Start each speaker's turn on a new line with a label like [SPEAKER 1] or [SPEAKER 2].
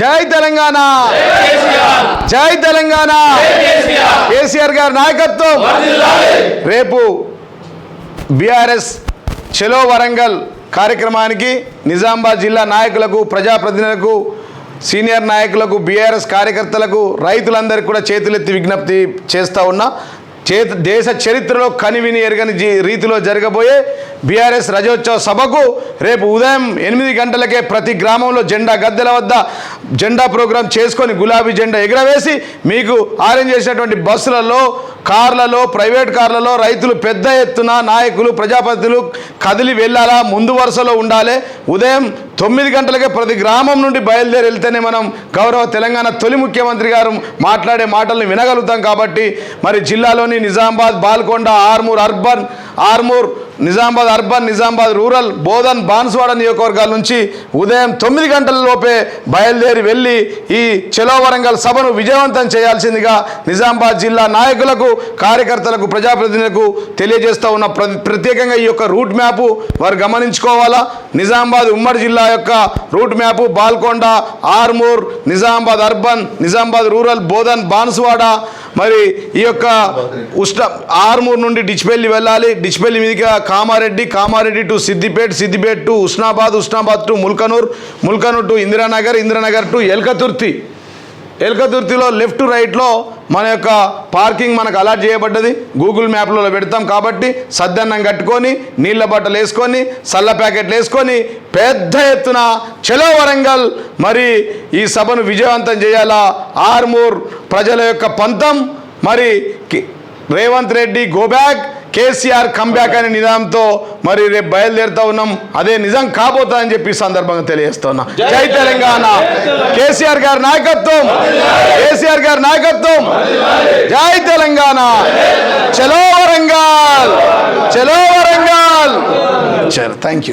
[SPEAKER 1] జై తెలంగాణ. జై తెలంగాణ. కేసీఆర్ గారి నాయకత్వం. రేపు బీఆర్ఎస్ చెలో వరంగల్ కార్యక్రమానికి నిజామాబాద్ జిల్లా నాయకులకు ప్రజాప్రతినిధులకు సీనియర్ నాయకులకు బీఆర్ఎస్ కార్యకర్తలకు రైతులందరికీ కూడా చేతులెత్తి విజ్ఞప్తి చేస్తూ ఉన్నా. చేత దేశ చరిత్రలో కనివిని ఎరగని రీతిలో జరగబోయే బీఆర్ఎస్ రజోత్సవ సభకు రేపు ఉదయం ఎనిమిది గంటలకే ప్రతి గ్రామంలో జెండా గద్దెల వద్ద జెండా ప్రోగ్రాం చేసుకొని గులాబీ జెండా ఎగరవేసి మీకు అరేంజ్ చేసినటువంటి బస్సులలో కార్లలో ప్రైవేట్ కార్లలో రైతులు పెద్ద ఎత్తున నాయకులు ప్రజాపతిలు కదిలి వెళ్ళాలా ముందు వరుసలో ఉండాలి. ఉదయం తొమ్మిది గంటలకే ప్రతి గ్రామం నుండి బయలుదేరి వెళ్తేనే మనం గౌరవ తెలంగాణ తొలి ముఖ్యమంత్రి గారు మాట్లాడే మాటలను వినగలుగుతాం కాబట్టి మరి జిల్లాలోని Nizamabad Balkonda Armoor urban Armoor Nizamabad urban Nizamabad rural Bodhan Banswada నియోజకవర్గాల నుంచి ఉదయం తొమ్మిది గంటల లోపే బయలుదేరి వెళ్ళి ఈ చెలో వరంగల్ సభను విజయవంతం చేయాల్సిందిగా నిజామాబాద్ జిల్లా నాయకులకు కార్యకర్తలకు ప్రజాప్రతినిధులకు తెలియజేస్తూ ఉన్న ప్రత్యేకంగా ఈ యొక్క రూట్ మ్యాప్ వారు గమనించుకోవాలా? నిజామాబాద్ ఉమ్మడి జిల్లా యొక్క route map Balkonda Armoor Nizamabad urban Nizamabad rural Bodhan Banswada. మరి ఈ యొక్క ఉష్ణ ఆర్మూర్ నుండి డిచ్పల్లి వెళ్ళాలి. డిచ్పల్లి మీదుగా Kamareddy Kamareddy to Siddipet Siddipet to Husnabad Husnabad to Mulkanoor Mulkanoor to Indiranagar Indiranagar to Elkathurthy. ఎల్కతుర్తిలో left రైట్లో మన యొక్క పార్కింగ్ మనకు అలాట్ చేయబడ్డది. గూగుల్ మ్యాప్లో పెడతాం కాబట్టి సద్దన్నం కట్టుకొని నీళ్ళ బట్టలు వేసుకొని సల్ల ప్యాకెట్లు వేసుకొని పెద్ద ఎత్తున చలో వరంగల్ మరి ఈ సభను విజయవంతం చేయాలా? ఆర్మూర్ ప్రజల యొక్క పంతం మరి కి- Revanth Reddy go back KCR comeback అనే నిజాంతో మరి రేపు బయలుదేరుతా ఉన్నాం. అదే నిజం కాబోతా అని చెప్పి ఈ సందర్భంగా తెలియజేస్తున్నా. జై తెలంగాణ. కేసీఆర్ గారి నాయకత్వం. కేసీఆర్ గారి నాయకత్వం. జై తెలంగాణ. చలో వరంగల్. చలో వరంగల్. Thank you